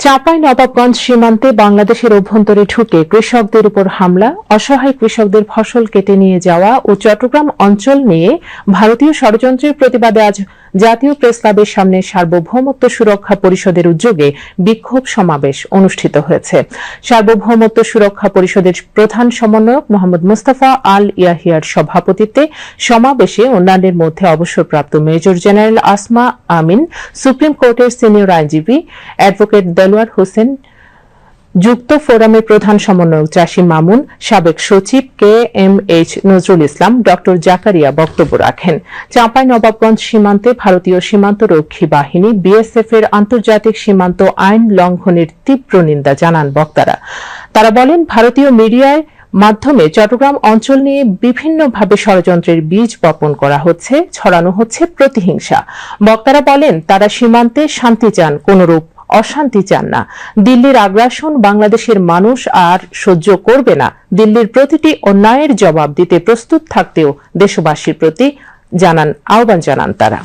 চাঁপাই নবাবগঞ্জ সীমান্তে বাংলাদেশের অভ্যন্তরে ঢুকে কৃষকদের উপর হামলা, অসহায় কৃষকদের ফসল কেটে নিয়ে যাওয়া ও চট্টগ্রাম অঞ্চল নিয়ে ভারতীয় ষড়যন্ত্রের প্রতিবাদে আজ জাতীয় প্রেস ক্লাবের সামনে সার্বভৌমত্ব সুরক্ষা পরিষদের উদ্যোগে বিক্ষোভ সমাবেশ অনুষ্ঠিত হয়েছে। সার্বভৌমত্ব সুরক্ষা পরিষদের প্রধান সমন্বয়ক মোহাম্মদ মুস্তাফা আল ইয়াহিয়ার সভাপতিত্বে সমাবেশে অন্যান্যের মধ্যে অবসরপ্রাপ্ত major general Asma Amin, supreme কোর্টের সিনিয়র আইনজীবী অ্যাডভোকেট দেলোয়ার হোসেন যুক্ত ফোরামের প্রধান সমন্বয়ক চাষী মামুন, সাবেক সচিব K M H Nazrul Islam, doctor Zakaria বক্তব্য রাখেন। চাঁপাই নবাবগঞ্জ সীমান্তে ভারতীয় সীমান্ত রক্ষী বাহিনী বিএসএফ এর আন্তর্জাতিক সীমান্ত আইন লঙ্ঘনের তীব্র নিন্দা জানান বক্তারা। তারা বলেন, ভারতীয় মিডিয়ায় মাধ্যমে চট্টগ্রাম অঞ্চল নিয়ে বিভিন্নভাবে ষড়যন্ত্রের বীজ বপন করা হচ্ছে, ছড়ানো হচ্ছে প্রতিহিংসা। বক্তারা বলেন, তারা সীমান্তে শান্তি চান কোনরূপ অশান্তি চান না। দিল্লির আগ্রাসন বাংলাদেশের মানুষ আর সহ্য করবে না। দিল্লির প্রতিটি অন্যায়ের জবাব দিতে প্রস্তুত থাকতেও দেশবাসীর প্রতি জানান, আহ্বান জানান তারা।